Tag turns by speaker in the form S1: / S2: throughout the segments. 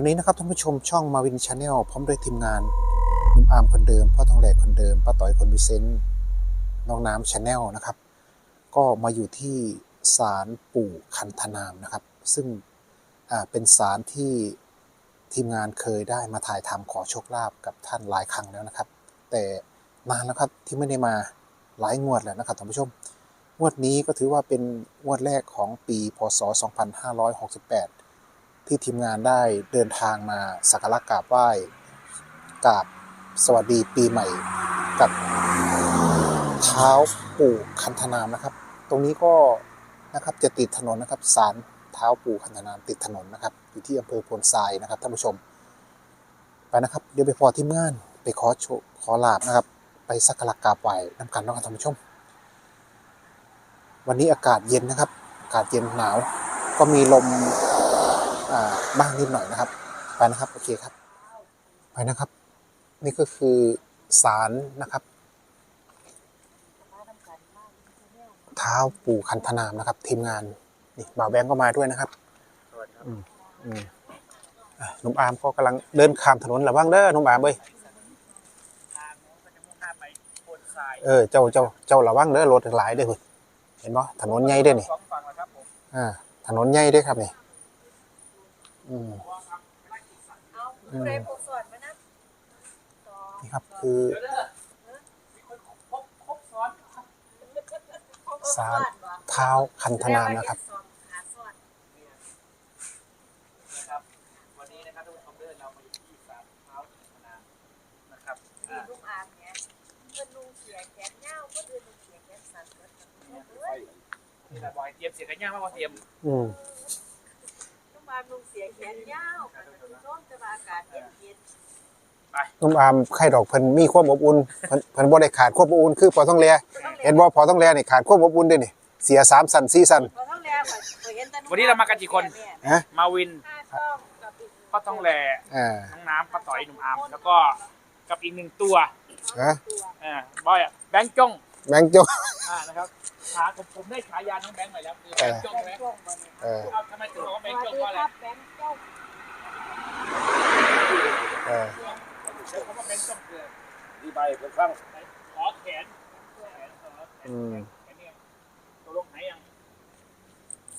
S1: วันนี้นะครับท่านผู้ชมช่องมาวินชาแนลพร้อมด้วยทีมงานนุ่มอามคนเดิมพ่อทองแหลกคนเดิมป้าต่อยคนวิเซนต์น้องน้ำชาแนลนะครับ ก็มาอยู่ที่ศาลปู่คันธนามนะครับ ซึ่งเป็นศาลที่ทีมงานเคยได้มาถ่ายทำขอโชคลาภกับท่านหลายครั้งแล้วนะครับ แต่นานแล้วครับที่ไม่ได้มาหลายงวดแล้วนะครับท่านผู้ชมงวดนี้ก็ถือว่าเป็นงวดแรกของปีพศ 2568 ที่ทีมงานได้เดินทางมาสักการะกราบไหว้กราบสวัสดีปีใหม่กับเท้าปู่คันธนามนะครับ ตรงนี้ก็นะครับจะติดถนนนะครับศาลเท้าปู่คันธนามติดถนนนะครับ อยู่ที่อำเภอโพนทรายนะครับท่านผู้ชม ไปนะครับเดี๋ยวไปพอทีมงานไปขอโชขอลาบนะครับ ไปสักการะกราบไหว้นำกันนาะครับท่านผู้ชม วันนี้อากาศเย็นนะครับ อากาศเย็นหนาวก็มีลม บ้างนิดหน่อยนะครับ ไปนะครับโอเคครับ ไปนะครับ นี่ก็คือศาลนะครับเท้าปู่คันธนามนะครับ ทีมงานนี่บ่าวแบงก์ก็มาด้วยนะครับอืมอืมอะหนุ่มอาร์มก็กำลังเดินข้ามถนนระวังเด้อหนุ่มอาร์มเว้ยเออเจ้าเจ้าเจ้าระวังเด้อรถหลายเด้อเว้ยเห็นปะถนนใหญ่เด้อนี่
S2: สองฝั่งนะครับผม
S1: อ่าถนนใหญ่เด้อครับนี่ อืม
S3: เอาผู้ใดผู้สอนมานะสอง
S1: นี่ครับคือ
S2: เดี๋ยวเด้อมีคนครบครบซ้อน
S1: ศาลเท้าคันธนามนะครับ
S3: สอนขาสอน
S2: นะครับวันนี้นะครับทุกคนเดินเรามาอยู่ที่ศาลเท้าธนานะครับ
S3: มี
S2: อ่า
S3: ลูกอามเนี่ยเพิ่นลุงเสียแขนยาวเพิ่นเดินลุงเสียแขนสั้นเพิ่น
S2: เนี่ย
S3: เอ้ย
S2: นี่แหละบอยเตรียมเสียกันย่างมากกว่าเตรียม
S1: อืม
S3: ลูกอามลุงเสียแขนยาวเพิ่นเป็นร่มจะมาอากาศเย็น
S1: หนุ่มอาร์มไข่ดอกเพิ่นมีความอบอุ่นเพิ่นเพิ่นบ่ได้ขาดความอบอุ่นคือพอต้องแล
S3: ๆต้อง
S1: เห็นบ่พอต้องแลนี่ขาดความอบอุ่นเด้อนี่เสียสามสันสี่สัน
S3: เราต้องแล้วข่อยข่อยเห็นแต่
S2: วันนี้เรามากันกี่คน
S1: ฮะ
S2: มาวิน
S3: ห้าต้องกับอีก
S2: พ่อต้องแหล่
S1: อ่า
S2: น้องน้ำป้าต่อยหนุ่มอาร์มแล้วก็กับอีกหนึ่งตัว
S1: ฮะ
S3: ตัว
S2: อ่าบอยอะแบงค์จ้อง
S1: แบงค์จ้า
S2: อ่านะครับ ขาผมผมได้ฉายาน้องแบงค์ใหม่แล้วคือแบงค์จ้อง
S3: แบ
S2: ใช่ไหม
S3: งค์จ้องมาเนี่ย
S1: เออ
S2: เอาทำไมถึงบอกว่า
S3: ส
S2: แบงค์
S3: วัส
S2: จ้อง
S3: ดี
S2: เพราะอะไร
S3: ครับแบงค์จ้อง
S1: เออ
S2: ใช้คำว่าแบงค์จ้องคือ
S4: ที่ใบเป็นข้าง
S2: ขอแขนแขนขอแขน
S1: อืม
S2: แขนเนี่ยตัวลงไหนยัง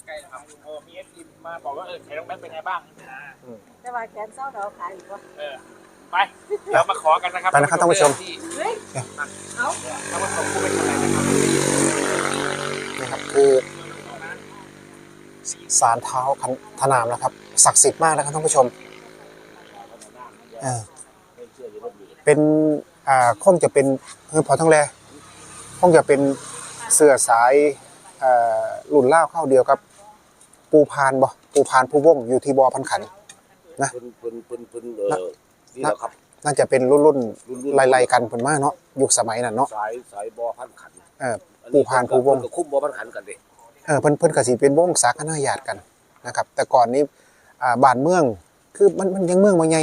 S2: ใกล้แล้วครับโอ้มีเอฟซีมาบอกว่าเออแขนน้องแบงค์เป็นไงบ้างอ่า
S3: แต่ว่าแขนเศร้าเดี๋ยวขายอีกว่า
S2: เออไปเรามาขอกันนะครับ
S1: ไปนะครับท่านผู้ชม
S2: ที่
S3: เฮ้ยเอา
S2: ท่านผู้ชมผู้เป็นอะไรนะครับ
S1: นี่ ครับคือศาลเท้าคันธนามนะครับ ศักดิ์สิทธิ์มากนะครับท่านผู้ชมเออ
S4: เป็นเชื่ออยู่รบอยู่
S1: เป็นอ่าคงจะเป็นเออพอต้องแลคงจะเป็นเสื้อสายเอ่อรุ่นเล่าวเข้าเดียวกับปูพานบ่ปูพานผู้วงอยู่ที่บอพันขันนะ
S4: เพิ่นเพิ่นเพิ่นเพิ่นเออนี่แหละครับ
S1: น่าจะเป็นรุ่นรุ่น
S4: รุ่นรุ่น
S1: ไล่ๆกันเพิ่นมาเนาะยุคสมัยนั้นเนาะ
S4: สายสายบอพันขัน
S1: เออ ผู้พานผู้วง
S4: เพิ่ก็คุ้มบอพันขันกันเด้
S1: เออเพิ่นเพิ่นก็สิเป็นวงสาคณะญาติกันนะครับ แต่ก่อนนี้อ่าบ้านเมืองคือมันมันยังเมืองบ่ใหญ่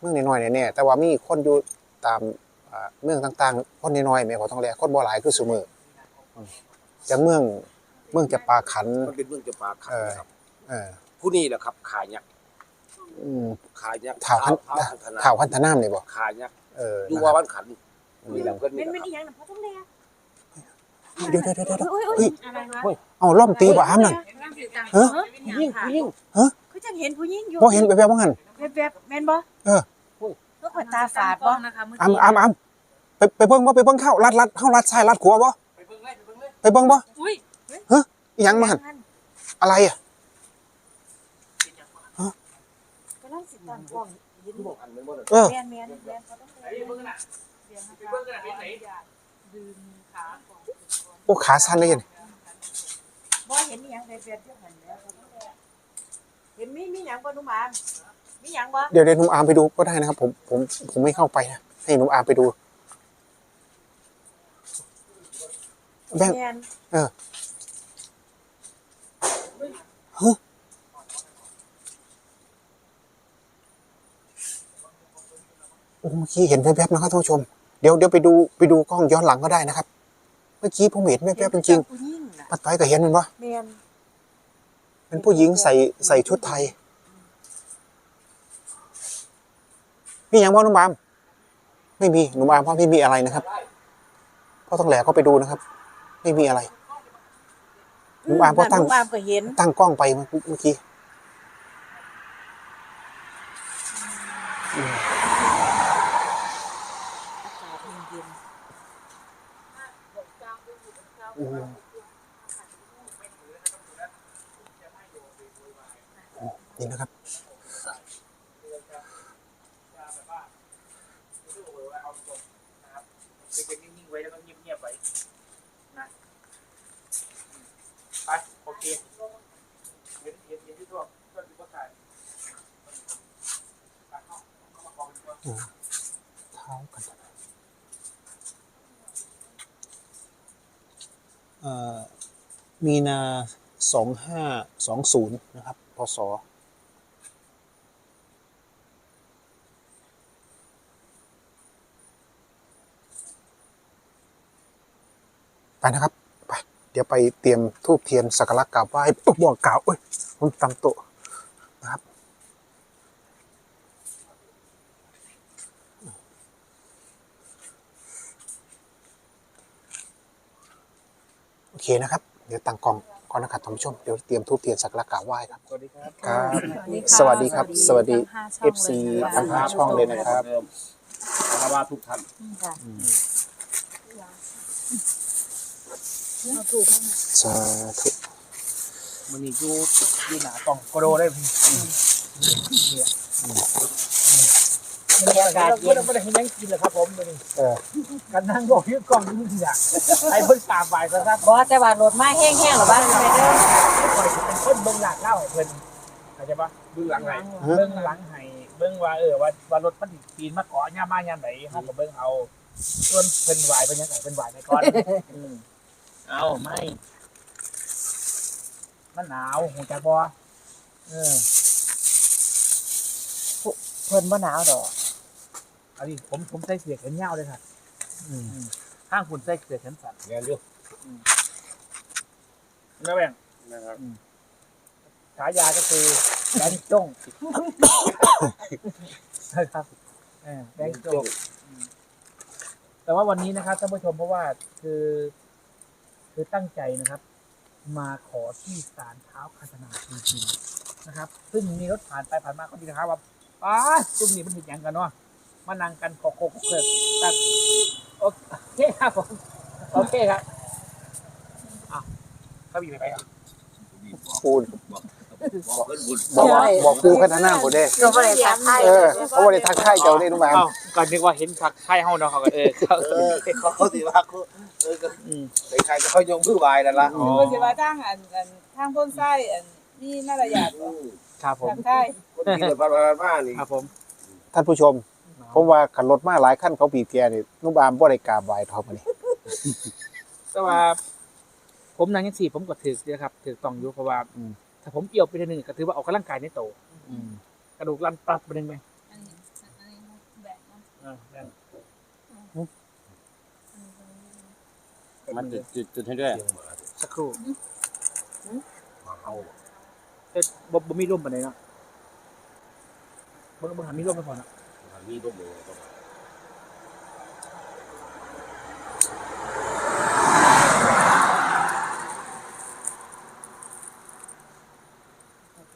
S1: เมืองน้อยๆแน่ๆแต่ว่ามีคนอยู่ตามอ่าเมืองต่างๆ คนน้อยๆแม่ขอต้องแลคนบ่หลายคือซุมื้ออืมจังเมืองเมืองจะปาขัน
S4: มันเป็นเมืองจะปาขัน
S1: เออ
S4: นะครับ
S1: เออ
S4: ผู้นี้แหละครับขายยักษ์
S1: อืม
S4: ขายยักษ์
S1: ถ่าวคัน
S4: ท้าวพันธนา
S1: ถ่าวคันธนามนี่บ่
S4: ขายยักษ์
S1: เออ
S4: อยู่
S1: นะ
S4: ว่า
S1: ครับ
S4: พันขันนี่แหละเพิ่น
S3: เป็
S4: นี่
S3: น
S4: แห
S3: เป็น
S4: ละ
S3: อี
S4: ครับ
S3: หยังนะพ่อต้อง เรียก
S1: เดี๋ยวๆๆๆ
S3: โอ้ยโอ้ย
S1: เฮ้ย
S3: อะไรวะ
S1: เฮ้ยเอาล่อมตีบ่อามนั่นฮะ
S4: ผู้หญิงผู้หญิง
S3: เขาจะเห็นผู้หญิงอยู่
S1: บ่เห็นแวบๆบ่หั่น
S3: แบบๆแม่นบ่
S1: เออ
S3: ก็ขนตาฝาดบ่นะคะเมื่อ
S1: อาม
S3: กี้
S1: อามอามไปไปเบิ่งบ่ไปเบิ่งเข้าลัดลัดเข้าลัดซ้ายลัดขวาบ่
S2: ไปเบิ่งเลยไปเบิ่งเลย
S1: ไปเบิ่งบ่
S3: อุ้ย
S1: อีหยังมาหั่นอะไรอะ
S3: กำลังสิตันกล้องยินบ่
S4: อันนึงบ่ได้
S1: เออ
S3: แม่นแม่นแม่นเขาต้อง
S2: ไปเบิ่งน่ะ
S3: เรียนนะ
S2: ไปเบิ่งน่ะเห็นไหน
S3: ดึงขาก่อน
S1: โอ้ขาสั่นเลยนี่
S3: บ่เห็นอีหยังแบบๆที่หันแล้วเห็นมีมีหยังบ่หนุ่มอามมีหยังบ่
S1: เดี๋ยวเดี๋ยวหนุ่มอาร์มไปดูก็ได้นะครับผมผมผมไม่เข้าไปนะให้หนุ่มอาร์มไปดู แบงค์
S3: แม่น
S1: โอ้เมื่อกี้เห็นแวบๆนะครับท่านผู้ชม เดี๋ยวเดี๋ยวไปดูไปดูกล้องย้อนหลังก็ได้นะครับเมื่อกี้ผมเห็นแวบๆจริง
S3: ผู้หญิงน่ะ
S1: ๆป้าต้อยก็เห็นมันปะ
S3: แม่น
S1: เป็นผู้หญิงใส่ใส่ชุดไทย มีอย่างว่านุ่มอาม ไม่มีหนุ่มอามว่าไม่มีอะไรนะครับพ่อต้องแหลก็ไปดูนะครับ ไม่มีอะไรหนุ่มอามก็ตั้ง
S3: หนุ่มอามก็เห็น
S1: ตั้งกล้องไปเมื่อเมื่อกี้อืม
S3: อากาศเย็น
S1: อืมนี่นะครับ
S2: เป็นนิ่งๆไว้แล้วก็เงียบๆไว้นะไปโอเคเห็นเห็นเห็นที่ทั่วก็ถือว่าถ่ายไปเข้าเข้ามากองกันดีกว่า
S1: เท้ากันเอ่อ มีนาสองห้าสองศูนย์นะครับ พศไปนะครับ ไป เดี๋ยวไปเตรียมทูบเทียนสักการะกราบไหว้บอกกล่าวเอ้ยผมตำโตะนะครับ โอเคนะครับ เดี๋ยวตั้งกล้องก่อนนะครับท่านผู้ชม เดี๋ยวเตรียมทูบเทียนสักการะกราบไหว้ครับ
S2: สวัสดีครับ
S1: ครับ
S3: ๆ
S1: สวัสดีครับ สวัสดี
S3: ทั้งห้าช่อง
S1: FC
S3: เลยนะคะ
S1: ทั้งห้าช่องเลยนะครับ
S4: คารวะทุกท่าน
S3: ค่ะเอาถูกมั้ย
S1: สาธุ
S2: มันนี่ยูยูหนากล่องโกโดได้พี่เนี่ย
S3: บรรยากาศ
S2: ไม่
S3: เย็น
S2: ได้ไม่ได้ให้นั่งกินเลยครับผมเลย
S1: เออ
S2: การนั่งบอกยืดกล่องยืดเนี่ยไอ้เพิ่นตามไปซะซะ
S3: บ่แต่ว่ารถมาแห้งๆหรอบ้านทำไมเด้อ
S2: คอยเป็นคนเบื้องหลังเล่าให้เพิ่นเข้าใจปะ
S4: เบื้องหลังไหน
S2: เบื้องหลังให้เบื้องว่าเออว่าว่ารถมันปีนมาเกาะย่ามาย่าไหนเฮาก็เบื้องเอาส่วนเพิ่นไหวเพิ่นยังไงเพิ่นไหวในก้อนอืมเอาไม่มันหนาวหูจักบ่เออ
S3: เพิ่นบ่หนาวดอก
S2: เอาดิผมผมใส่เสื้อแขนยาวเลยค่ะอืมข้างคุณใส่เสื้อแขนสั้น
S4: งานอยู่
S2: แล้วแบ่ง
S4: นะครับ
S2: ฉายาก็คือแบงค์จ้งนะครับเออแบงค์จ้งแต่ว่าวันนี้นะครับท่านผู้ชมเพราะว่าคือ คือตั้งใจนะครับ มาขอที่ศาลเท้าคันธนาจริงๆนะครับ ซึ่งมีรถผ่านไปผ่านมาเขาดีนะครับว่าป้าจุ่มนี่มันเห็นอย่างกันเนาะ มานั่งกันโคโคเกิดตัดโอเคครับผมโอเคครับอะเขาบีบไปไปอะ
S1: ปูน
S4: บอกเพิ่นบุญ
S1: บอกว่าบอกปูกันหน้าผมเด้
S3: ก็บ่ได้ทักทาย
S1: เออเขาบ่ได้ทักทายเจ้าได้นุ่มอาม
S2: อ้าวก็นึกว่าเห็นผักไข่เฮาเนาะเขาก็เออเขา
S4: เออเขาสิว่าเขาเออก็
S2: อืม
S4: ใครๆก็เขายกมือไหว้นั่นล่ะ
S2: อ๋อ
S5: คือสิว่าทางอันอันทางพ้นไส้อันนี่น่ารยาทบ่
S2: ครับผม
S5: ทางไทย
S4: คนที่เดินผ่านมานี่
S2: ครับผม
S1: ท่านผู้ชม ผมว่าขันรถมาหลายขั้นเขาบีบแกนี่นุ่มอามบ่ได้กราบไหว้ทอมอันนี้
S2: แต่ว่า ผมนั่งยังสี่ผมก็ถือนะครับถือต้องอยู่เพราะว่า
S1: อืม
S2: ถ้าผมเกี่ยวไปทีหนึ่งก็ถือว่าออกกำลังกายในโตกระดูกรันปรับไปหนึ่งไหม
S5: อันนี้อันนี้แบบนั้น
S2: อ่าได้
S4: มันจุดจุดจุดให้ด้วย
S2: สักครู่
S4: มาเอา
S2: แต่บ่บ่มีร่มปานใดเนาะเบิ่งเบิ่งหามีร่มไปก่อนเนาะ
S4: มีร่มมือต้อง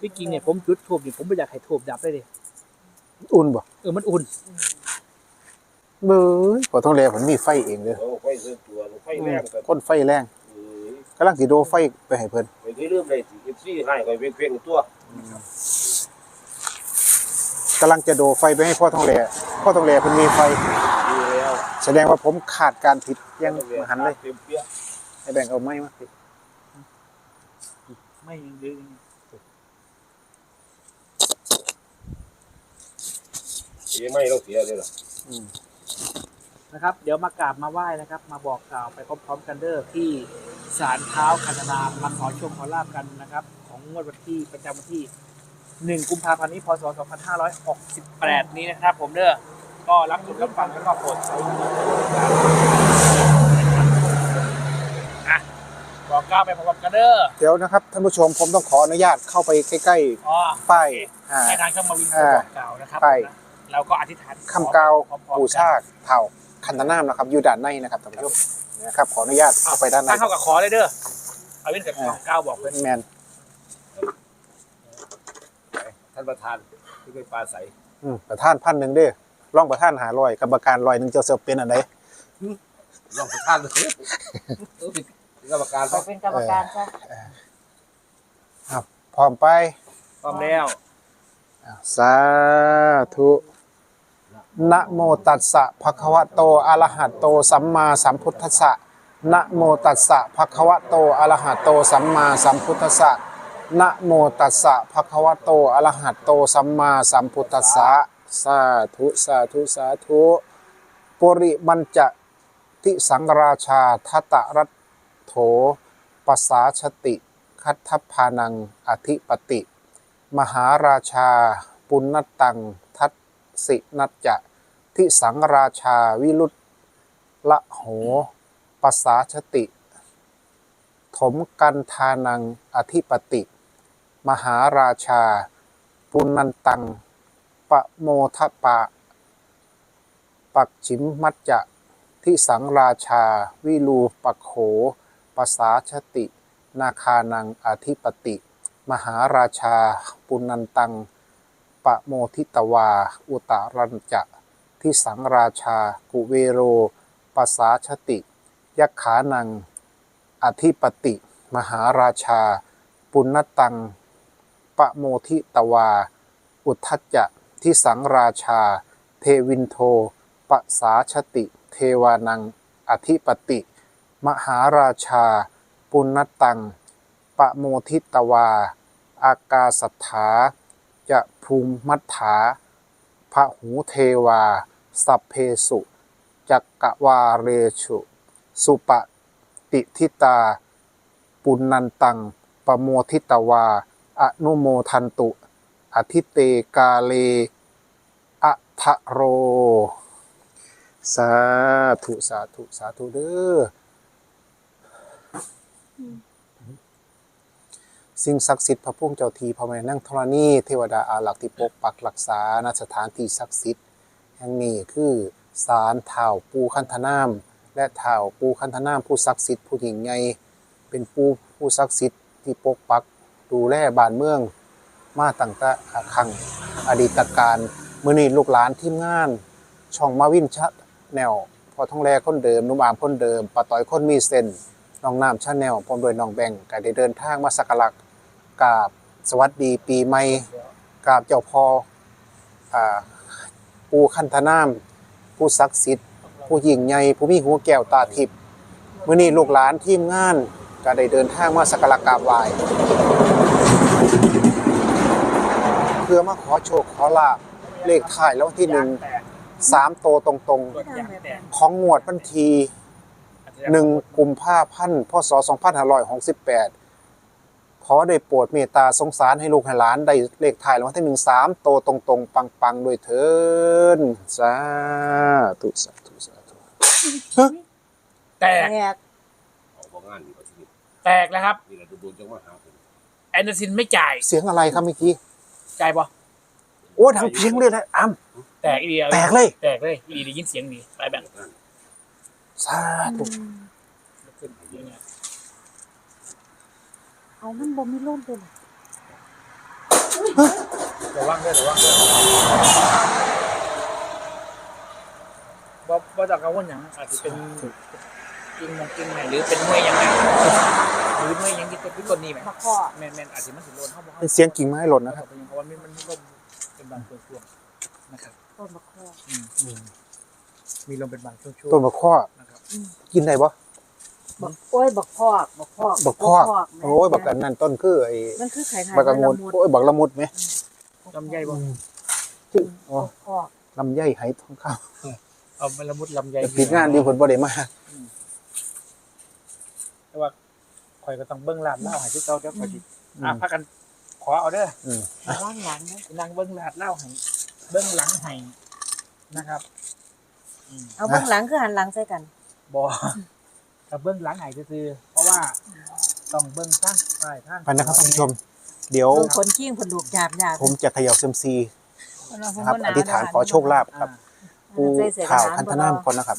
S2: ที่จริงเนี่ยผมจุดทูบเนี่ยผมไม่อยากให้ทูบดับเลยดิ
S1: อุ่นบ่
S2: เออมันอุ่น
S1: เบ้ยบ่ต้องแลผมมีไฟเองเด้อ
S4: โอ้ไฟเสื้อตัวไฟแรงกัน
S1: คนไฟแรง
S4: เออกำ
S1: ลังสิโดไฟไปให้เพิ่น
S4: ไปที่เริ่มเลยสิ FC ให้ก็เพ่งๆตัว
S1: กำลังจะโดไฟไปให้พ่อทองแหล่พ่อทองแหล่เพิ่นมีไฟ
S4: ดีแล้ว
S1: แสดงว่าผมขาดการผิดอยังมหันต์เลย
S4: เต็มเปี้ย
S1: ให้แบ่งเอาไม้มาสิ
S2: ไม่ยังดื้อ
S4: เสียไม่ต้องเสียเลยล่ะ
S2: นะครับ เดี๋ยวมากราบมาไหว้นะครับ มาบอกกล่าวไปพร้อมๆกันเด้อที่ศาลเท้าคันธนามาขอโชคขอลาบกันนะครับ ของงวดวันที่ประจำวันที่ 1 กุมภาพันธ์นี้พศ 2568 นี้นะครับ ผมเด้อก็รับชมรับฟังแล้วก็โปรดใช้วิจารณญาณอะบอกก้าวไปพร้อมกันเด้อ
S1: เดี๋ยวนะครับท่านผู้ชมผมต้องขออนุญาตเข้าไปใกล้
S2: อ๋อ
S1: ๆป้ายอ่า
S2: ให้ทางช่องมาวิน
S1: อ่า
S2: บอกกล่าวนะครับ
S1: ไป
S2: เราก็อธิษฐาน
S1: คำกล่าว
S2: พร้อมๆกัน
S1: ปูชาเผ่าคันธนามนะครับอยู่ด้านในนะครับท่านผู้ชมนะครับขออนุญาตเข้าไปด้านใน
S2: ตั้งเข้ากับขอเลยเด้อเอาวินกับ
S1: อ่า
S2: ก้าวบอกเพื่อน
S1: แมน
S4: ท่านประธานที่เป็นปลาใส
S1: อืมประธานพันหนึ่งเด้อร่องประธานหาลอยกรรมการลอยหนึ่งเจ้าเสือเป็นอันไหน
S4: รองประธานเลยเออเป็นกรรมการ
S3: ขอเป็นกรรมการซะ
S1: พร้อมไป
S2: พร้อมแล้ว
S1: อะสาธุนะโมตัสสะภะคะวะโตอะระหะโตสัมมาสัมพุทธัสสะนะโมตัสสะภะคะวะโตอะระหะโตสัมมาสัมพุทธัสสะ นะโมตัสสะภะคะวะโตอะระหะโตสัมมาสัมพุทธัสสะสาธุสาธุสาธุปุริมันจะทิสังราชาทัตตรัตโถปัสสาชติ คัตถพานังอธิปติ มหาราชา ปุณณตัง ทัตสินัจจะทิสังราชาวิรุตละโหปัสสาชติ ถมกันทานังอธิปติ มหาราชา ปุณณตัง ปะโมทะปะ ปักฉิมมัจจะทิสังราชา วิลูปโขปัสาชติ นาคานังอธิปติ มหาราชา ปุณณนตัง ปะโมทิตวา อุตารัญจะที่สังราชา กุเวโรปัสาชติ ยักขานัง อธิปติ มหาราชา ปุณตัง ปะโมทิตวา อุทัจจะที่สังราชา เทวินโทปสาชติ เทวานัง อธิปติ มหาราชา ปุณณตัง ปะโมทิตวา อากาสัทธาจะภูมิมัฏฐาพระหูเทวา สัพเพสุ จักกวาเรชุ สุปติทิตา ปุณนันตังปะโมทิตวา อนุโมทันตุ อธิเตกาเลอะทะโร สาธุ สาธุ สาธุเด้อสิ่งศักดิ์สิทธิ์พระพุ่มเจ้าทีพระแม่นั่งธรณีเทวดาอารักษ์ที่ปกปักรักษาณสถานที่ศักดิ์สิทธิ์แห่งนี้คือศาลเถ่าปูคันธนาม และเถ่าปูคันธนามผู้ศักดิ์สิทธิ์ผู้ยิ่งใหญ่เป็นปูผู้ศักดิ์สิทธิ์ที่ปกปัก ดูแลบ้านเมือง มาตั้งแต่ครั้งอดีตการมื้อนี้ลูกหลานทีมงาน ช่องมาวินชะแนวพอท้องแลคนเดิมนุ่มอามคนเดิมปาต่อยคนมีเส้นน้องน้ำชาแนลพร้อมด้วยน้องแบงก็ได้เดินทางมาสักการะกราบสวัสดีปีใหม่กราบเจ้าพ่ออ่าปูคันธนาม ผู้ศักดิ์สิทธิ์ผู้ยิ่งใหญ่ผู้มีหูแก้วตาทิพย์มื้อนี้ลูกหลานทีมงานก็ได้เดินทางมาสักการะกราบไหว้ พื่อมาขอโชคขอลาภเลขท้ายแล้ววันที่หนึ่ง
S2: แตก
S1: สามโตวตรง
S2: ตัวอย่างแตก
S1: ๆของงวดวันที่หนึ่งกุมภาพันธ์พศ2568 ขอได้โปรดเมตตาสงสารให้ลูกให้หลานได้เลขถ่ายรางวัลที่หนึ่งสามโตวตรงๆ ปังๆ ด้วยเถินสาธุสาธุสาธุ
S2: แตก
S3: แตก
S4: เอาของงานดีกว่าที่นี่
S2: แตกแล้วครับ
S4: นี่แหละโดนจังมาหาผม
S2: แอนเดอร์ซินไม่จ่าย
S1: เสียงอะไรครับเมื่อกี้
S2: จ่ายปะ
S1: โอ้ดังเพียงเลยนะอ้ำ
S2: แตกอีเดียว
S1: แตกเลย
S2: แตกเลยอีได้ยินเสียงดีไปแบบ
S1: สาธุ
S2: ขึ้นอย่างเงี้ย
S3: เอามันบ่มีร่มเลย
S2: ระวังด้วยระวังด้วยบ่บ่จากกังวลอย่างอาจจะเป็น จริงมองจริงไหนหรือเป็นมวยยังไงหรือมวยยังที่เป็นพิกลนี่ไหม
S3: มาข้อ
S2: แมนแมนอาจจะมันถึงโดนเข้าบ่
S1: เป็นเสียงกิ่งไม้หล่นนะครับ
S2: เพราะว่ามันมันลมเป็นบางช่วงๆนะครับ
S3: ต้นมาข้อ
S2: อืมมีลมเป็นบางช่วง
S1: ต้นมะข้อ
S2: ๆนะครับ
S1: กินได้ปะ
S3: บักโอ้ยบักพอกบักพอก
S1: บักพอก
S3: แม่
S1: โอ้ยบักกันนั่นต้นคือไอ้
S3: มันคือไข่ไข่
S1: บักกะงดโอ้ยบักละมุดไหม
S2: ลำไยบ่
S1: ชื่ออ๋อ
S3: บักพอก
S1: ลำไยไหทองค
S2: เอามาละมุดลำไยำ
S1: ผิดงานดีผลบ่ได้มา
S2: แต่ว่าคอยก็ต้องเบิ้งลาดเล่าให้ที่เขาเดี๋ยวคอยดิ
S1: อื
S2: อะ
S1: ม
S2: พักกันขอเอาเด้อ
S1: อืม
S3: ล่างหลังนะ
S2: นางเบิ้งลาดเล่าให้เบิ้งหลังให้นะครับอืม
S3: เอาเบื้องหลังคือหันหลังใส่กัน
S2: บอกับเบื้องหลังไหนซื่อๆเพราะว่าต้องเบื้องข้างใต้ข้าง
S1: ไปนะครับท่านผู้ชม เดี๋ยว
S3: บางคนขี้งคนลูกหยาบหยาบ
S1: ผมจะเขย่าเซยมซีครับอธิษฐานขอโชคลาภครับ
S2: อ่า
S1: ปูข่าวคันธนามก่อนนะครับ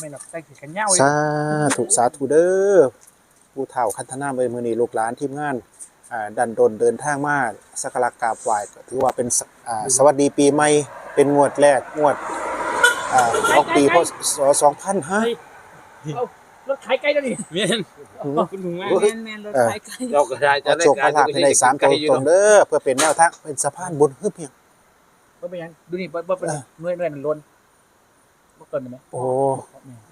S2: ไม่นหรอกใส่กันเหย้าเลย
S1: สาธุสาธุเด้อผู้เฒ่าคันธนามเอยมื้อนี้ลูกหลานทีมงานอ่าดันดนเดินทางมาสักการะกราบไหว้ถือว่าเป็นสอ่าสวัสดีปีใหม่เป็นงวดแรกงวดอ่าของปีพศ2000ฮะ
S2: เฮ้ยเอารถขายไกลแล้วนี่
S4: เมียน
S2: คุณลุงแม่
S5: แม่นแม่นรถไฟไกล
S4: เราก็ได้
S1: ขอโชคขอลาภให้ได้สามตัวตรงเด้อเพื่อเป็นแนวทางเป็นสะพานบุญฮึบเพียง
S2: ก็เป็นยังดูนี่บ่บ่เป็น
S1: เออ
S2: หน่วยหน่วยมันล้น บ่เกินไหม
S1: โอ้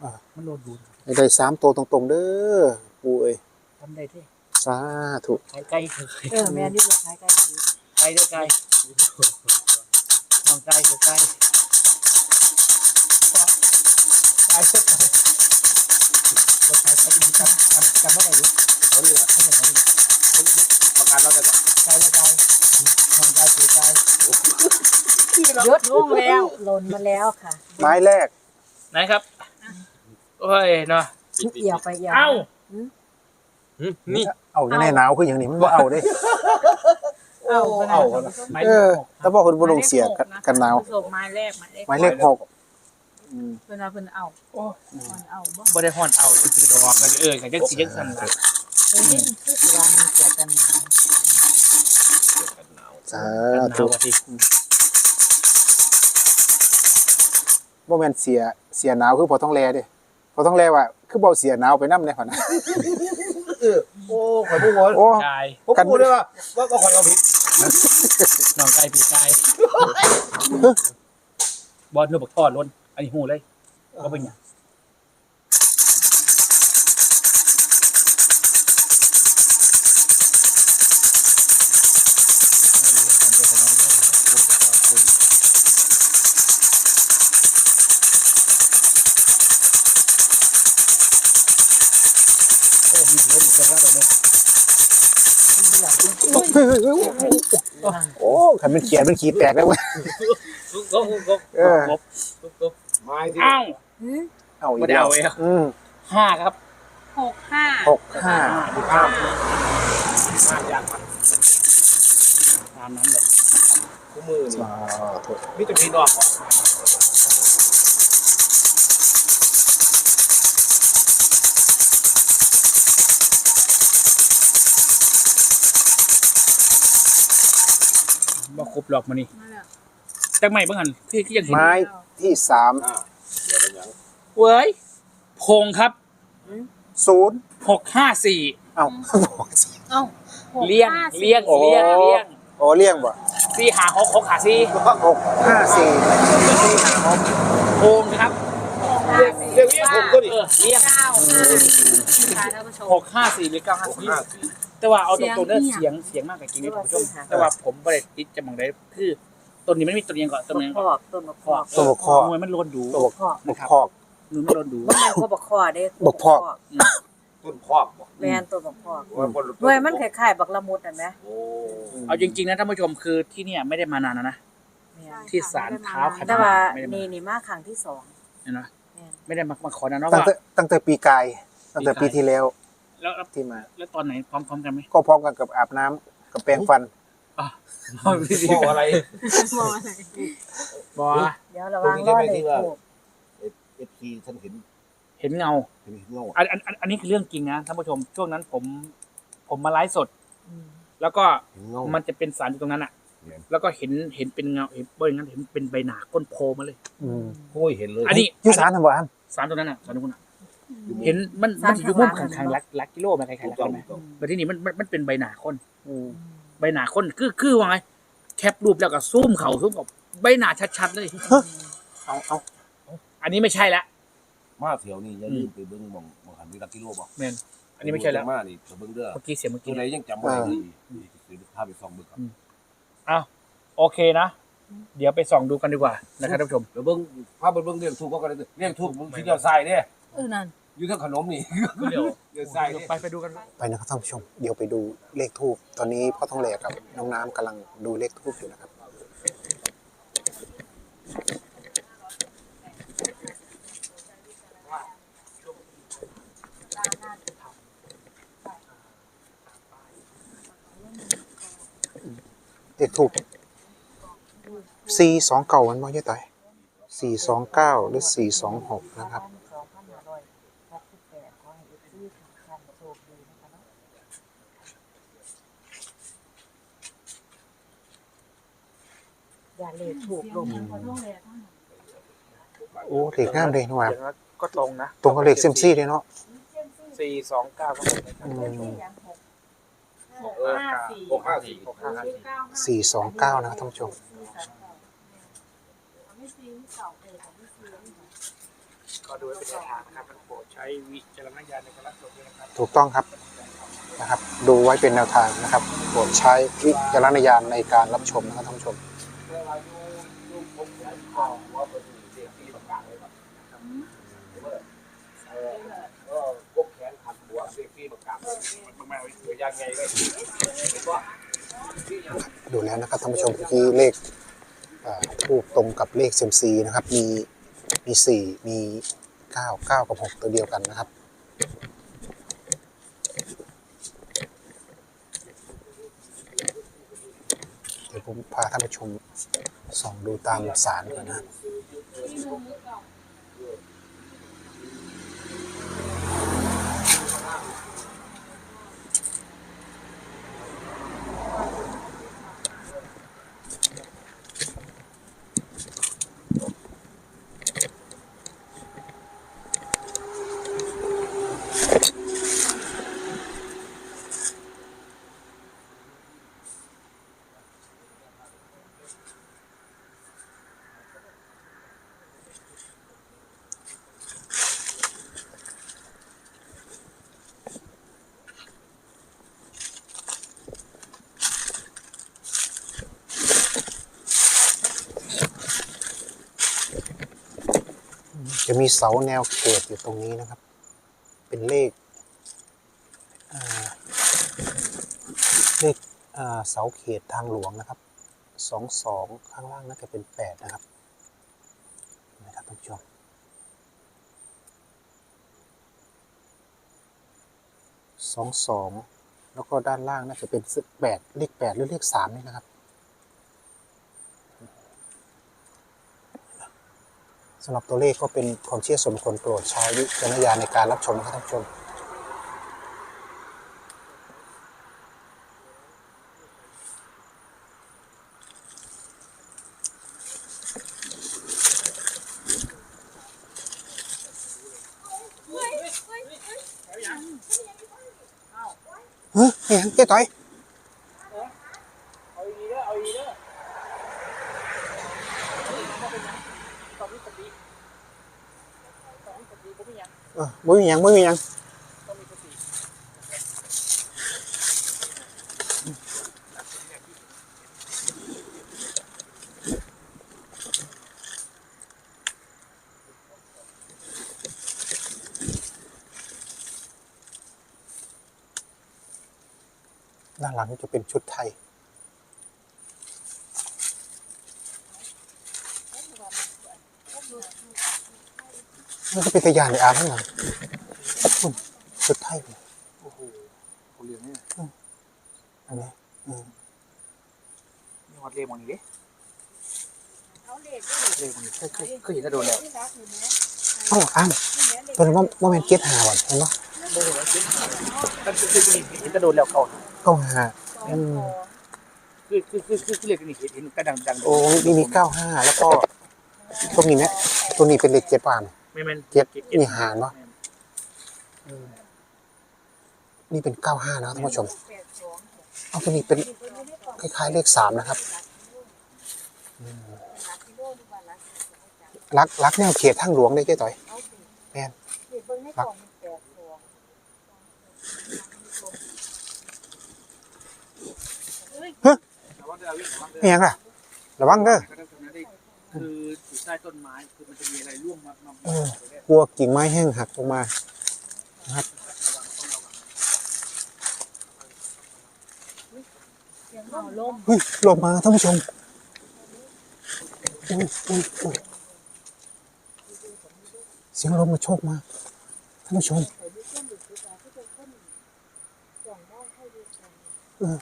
S1: อ่า
S2: มันล้นดู
S1: ให้ได้สามตัวตรงๆเด้อปูเอ้ย
S2: ทำได้ที่
S1: สาธุ
S2: ขายไกล
S3: เออแม่นี่รถขายไก่ดี
S2: ไกลเด้อไกลน้องไกลคือไกลไกลเด้อไกลรถขายไกลอีกจำจำจำไม่ได้หรือ
S4: เขาเรียก
S2: ไม่ใช่ของนี่
S4: ประกันเราจะ
S2: ไกลเด้อไกลน้องไกลคือไกล
S3: ยศลงแล้วหล่นมาแล้วค่ะ
S1: ไม้แรก
S2: ไหนครับ โอ้ยเนาะ
S3: เอี่ยวไปเอี่ยว
S2: เอ้า
S4: นี่
S1: เอาอย่างในหนาวคืออย่างนี้มันบ่เอาเด้
S3: เอา
S4: เอา
S2: หมาย
S1: เอ
S2: เล
S1: อ
S2: ขหก
S1: แต่ว่าคนบ่ลงเสียกันกันหนาว
S5: ส่งไม้แรกไม้แรก
S1: ไม้เลขหกอืม
S5: เพิ่นว่าเพิ่นเอา
S2: โอ้
S5: เพิ่นเอาบ่
S2: บ่ได้ฮ้อนเอาซื่อๆดอกก็เออก็จังสิจังซั่นล่ะ
S3: เฮ้ยคือสิว่ามันเกี่ยวกันหนาว
S1: สา
S2: เอา
S1: ธุ
S2: ว่าที่
S1: บ่แม่นเสีย เสียหนาวคือพอต้องแลเด้พอต้องแลว่า คือบ่เสียหนาวไปนำในพันนะ
S4: โอ้ขอพูดงอน
S1: โอ้
S2: กาย
S4: ผมพูดได้ว่าว่าก็ขอเอาผิด
S2: น้องไก่ปีกายบอลนูบักทอดล้นอันนี้หูเลยว่าเป็นหยัง อ้มีล้นอีกแล้วเลย
S1: โอ้คันมันเขียนมันขีดแตกแล้วเว้ย
S4: ทุกทุกทุก
S1: เออ
S2: ครบ
S4: ทุกทุกไม้ที่
S2: อ้าว
S3: หืม
S1: เอาอี
S2: ไม่
S1: ก
S2: ได้
S1: แล้ว
S2: เอาเอง
S1: อืม
S2: ห้าครับ
S5: หกห้า
S1: หกห้า
S4: ข้ามข้ามยางมัน
S2: ตามนั้นเลย
S4: คู่มือนี่
S1: สาธุ
S4: มิตรพีนอก
S2: บ่ครบหรอกมานี่
S5: มาแล้ว
S2: จักไม่เบิ่งหันที่ที่ยังเห็น
S1: ไม้ที่สาม
S4: อ่าเดี๋ยวเป็นยัง
S2: เว้ยพงครับ
S1: ศูนย์
S2: หกห้าสี่
S1: เอ้า
S5: เอ้าหก
S2: เลี้ยง
S5: ห้าสี่
S2: เลี้ยง
S1: โอ้
S2: เลี้ยงเลี้ยง
S1: โอ้เลี่ยงบ่
S2: สี่หาหกหกหาสี่
S1: หกห้าสี่
S2: พงนะครับ
S5: หกห้าสี่
S4: เรื่องนี้ผมก็ดิ
S2: เออเลี้ยง
S5: เก้าห้าค่ะท่านผู้ชม
S2: หกห้าสี่หรือเก้าห้า
S4: หก
S2: สี่
S4: ห้าสี่
S2: แต่ว่าเอาตรงๆเด้อ
S5: เสี
S2: เสีย
S5: ย
S2: ง
S5: ง
S2: เสียงมากกว่าจริงนี่ท่านผู้ชมแต่ว่าผมบ่ได้ติดจะมองได้คือต้นนี้มันมีต้นยังก่อนต้น
S3: บั
S2: นึ
S3: ก
S2: ง
S3: คอกต้นบักคอก
S1: ตัวบกคอ
S2: มวยมันโลนดู
S1: ตัวบก
S3: คอก
S1: บกคอก
S2: หนูไม่โลนดู
S3: บ่แม่นพวกบักคอเด้
S1: บักคอก
S4: ต้นครอบบ่
S3: แม่นต้นบักคอก
S4: ว่าคน
S3: หน่วยมันคล้ายๆบักละมุดนั่นแหม
S4: โอ้
S2: เอาจริงๆนะท่านผู้ชมคือที่เนี่ยไม่ได้มานานแล้วนะ
S3: แม่น
S2: ที่ศาลเท้าขัน
S3: แต่ว่า
S2: ไม่ได้มา
S3: นี่นี่มาครั้งที่สอง
S2: เห็นไหม
S3: แม่น
S2: ไม่ได้มามาขอนานเนาะ
S1: ตั้ง
S2: ว่า
S1: แต่ตั้งแต่ปีกาย ตั้งแต่ปีที่แล้ว
S2: แล้วแล้ว
S1: ที่มา
S2: แล้วตอนไหนพร้อมๆกันไหม
S1: ก็พร้อมกันกับอาบน้ำกับแปรงฟัน
S4: บอกอะไร
S5: มองอะไร
S2: บอ
S3: เดี๋ยวระวังรอเลยถูก
S4: เอฟซีฉันเห็น
S2: เห็นเงา
S4: เห็นเงา
S2: อันอันอันอันนี้คือเรื่องจริงนะท่านผู้ชมช่วงนั้นผม ผมมาไลฟ์สด
S3: อืม
S2: แล้วก็
S4: เห็นเงา
S2: มันจะเป็นสารอยู่ตรงนั้นอะ
S4: เห็น
S2: แล้วก็เห็นเห็นเป็นเงาเห็นบริเวณนั้นเห็นเป็นใบหนาก้นโพมาเลย
S1: อืม
S4: โอ้ยเห็นเลย
S2: อันนี้
S1: อยุสารทำบ่อ้ํ
S2: สารตรงนั้นอะสารตรงนั้นอะ เห็นมันมันจะอยู่มุมข้างๆลักลักกิโลไหมใคร
S4: ถู
S2: ๆ
S4: ก
S2: ลัก
S4: ต้อง
S2: ไหม
S4: ถูกต้อง
S2: แต่ที่นี่มันมันมันเป็นใบหนาคน
S1: อืม
S2: ใบหนาคนคือคือว่าไงแคปรูปแล้วก็ซูมเขาซูมกับใบหนาชัดๆเลย
S1: เอาเอา
S2: อันนี้ไม่ใช่ละ
S4: มาเที่ยวนี่อย่าลืมไปเบิ่งหมองหมองหันวิลักกิโลบ่
S2: แมนอันนี้ไม่ใช่แล้ว
S4: มานี่ไปเบิ่งเด้อ
S2: เมื่อกี้เสียงเมื่อ
S4: ตั
S2: กี้
S4: วไหนยังจำบ่ได้เลยนี่คือภาพไปส่องเบิ่งครับ
S2: อ้าวโอเคนะเดี๋ยวไปส่องดูกันดีกว่านะครับท่านผู้ชม
S4: เดี๋ยวเบิ่งภาพไปเบิ่งเรื่องทูบก็กันเลยเรื่องทูบมึงสิเดียวใส่เด้
S5: เออนั่น
S4: อยู่ทั้งขนมนี่
S2: เดี๋ยว
S4: ใส่
S2: ไปไปดูกัน
S1: ไปนะครับท่านผู้ชม เดี๋ยวไปดูเลขทูบตอนนี้พ่อทองเหลกกับน้องน้ำกำลังดูเลขทูบอยู่นะครับ
S2: เล
S1: ขทูบสี่สองเก่ามันบ่ยอะต่อย4ีสองเก้าหรือสี่สองหกนะครับ
S3: อย่าเลขถูกลง
S1: โอ้เลขงามเลยนะว่า
S2: อย่างนั้นก็ตรงนะ
S1: ตรงกับเลขเซยมซี่เลยเนาะ
S2: สี่สองเก้าก็ตรงนะครับ
S1: อืม
S3: หกห้าสี่
S4: หกห้าสี่
S2: หกห้าห้าสี่
S1: สี่สองเก้านะครับท่านผู้ชม
S2: ก็ดูไว้เป็นแนวทางนะครับท่านโปรดใช้วิจารณญาณในการรับชมด้วยนะครับ
S1: ถูกต้องครับนะครับ ดูไว้เป็นแนวทางนะครับโปรดใช้วิจารณญาณในการรับชมนะครับท่านผู้ชม
S4: พวกแขนขั ดหัวเซ็กซี่ประกาศมันมายังไงเลยเห็นว่า
S1: ดูแล้วนะครับท่านผู้ชมเมื่เลขทูบตรงกับเลขเซมซีนะครับ มีมีสี่มีเก้าเก้ากับหกตัวเดียวกันนะครับ ดี๋ยวผมพาท่านผู้ชมส่องดูตามสารก่อนนะ จะมีเสาแนวเขตอยู่ตรงนี้นะครับ เป็นเลขเลขเสาเขตทางหลวงนะครับสองสองข้างล่างน่าจะเป็นแปดนะครับนะครับท่านผู้ชมสองสองแล้วก็ด้านล่างน่าจะเป็นแปดเลขแปดหรือเลขสามนี่นะครับ สำหรับตัวเลขก็เป็นความเชื่อส่วนบุคคลโปรดใช้วิจารณญาณในการรับชมนะครับท่านผู้ชม เฮ้ยเฮ้ยเจ๊ต่อย
S2: เอาอีเด้อเอาอีเด้อตอนนี้สติตอนนี้สติผ มไม่ยัง
S1: เออบ่มีหยังบ่มีหยัง
S2: ต้องมีสติ
S1: ด้านหลังจะเป็นชุดไทย มันก็เป็นตะยานในอาร์ข้างหลังอืมชุดไทยเนี่ย
S2: โอ้โหเขาเรียนเนี่ย
S1: อันนี้อืม
S2: นี่วัดเลขมันนี่ดิ
S3: เอาเลข
S2: เลขมันนี่เคยเคยเคยเห็นกระโดดแล้ว
S3: ที่รักอยู่นะ
S1: เอ้าอ้ามตัวนี้ว่าว่าเป็นเก็ตหาวันเห็นปะ
S2: โอ้โหมันคือคือเห็นกระโดดแล้วเขา
S1: เก้าหาอืม
S2: คือคือคือคือเลขนี่เห็นเห็นกระดังดัง
S1: โอ้มีมีเก้าห้าแล้วก็ตรงนี้เนี่ยตรงนี้เป็นเลขเจ็ดปาน
S2: ไม่แม่น
S1: เจ็ดนี่หารวะนี่เป็นเก้าห้านะครับท่านผู้ชม
S3: แปดสอง
S1: เอาตัวนี้เป็นคล้ายๆเลขสามนะครับ
S3: รักที่โลกดีกว่ารัก
S1: รักรักแนวเขตทางหลวงได้เจ๊ต่อย
S3: เอาสิ
S1: แม่น
S3: เด็กเบิ่งในกล่องมันแปดสอง
S2: ระวังเด้อวิ่งระวังเด้อ
S1: ไม่ยังล่ะระวังเด้อ
S2: ก็ต้องทำได้คืออยู่ ใต้ต้นไม้คือมันจะมีอะไรร่วงมามา
S1: เออ กลัวกิ่งไม้แห้งหักลงมานะครับ
S3: เสียงเอาลม
S1: เฮ้ยลมมาท่านผู้ชมอุ้ยอุ้ยอุ้ยเสียงลมมาโชกมาท่านผู้ชม
S3: ใส่ด้วยเครื่องดูดสุดาที่เป็นคนส่องได้ให้ดูกัน
S1: เออ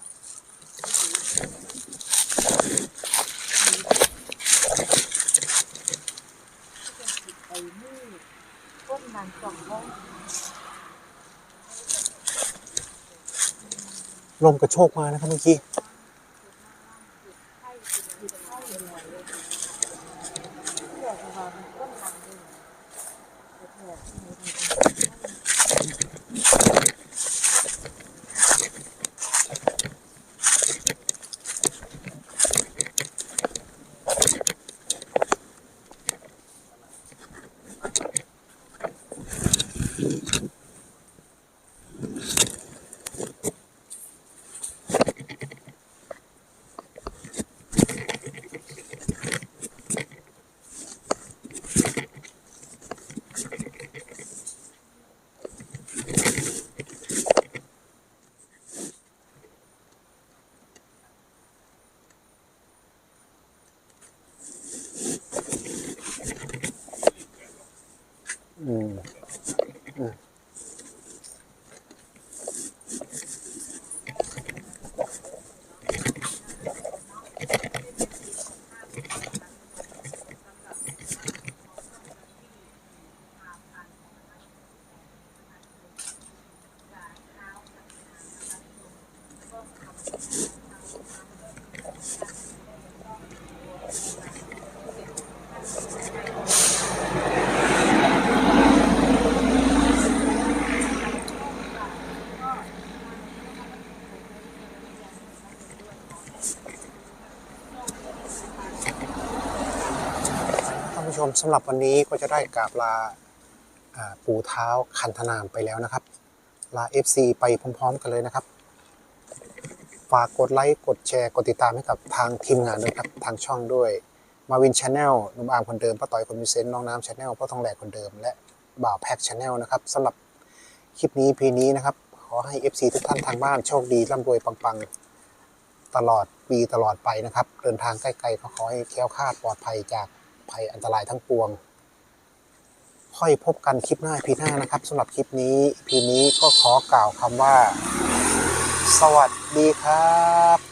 S1: ลมกระโชกมานะครับเมื่อกี้ สำหรับวันนี้ก็จะได้กราบลาปู่เท้าคันธนามไปแล้วนะครับ ลา FC ไปพร้อม ๆ กันเลยนะครับ ฝากกดไลค์ กดแชร์ กดติดตามให้กับทางทีมงานด้วยครับ ทางช่องด้วย มาวินชาแนลนุ่มอาร์มคนเดิมป้าต่อยคนมีเซนน้องน้ำชาแนลพ่อทองแหลกคนเดิม และบ่าวแพ็กชาแนลนะครับสำหรับคลิปนี้พีนี้นะครับ ขอให้ FC ทุกท่านทางบ้านโชคดีร่ำรวยปังๆ ตลอดปีตลอดไปนะครับ เดินทางใกล้ๆก็ขอให้แคล้วคลาดปลอดภัยจาก ภัยอันตรายทั้งปวง ค่อยพบกันคลิปหน้าพีหน้านะครับสำหรับคลิปนี้พีนี้ก็ขอกล่าวคำว่า สวัสดีครับ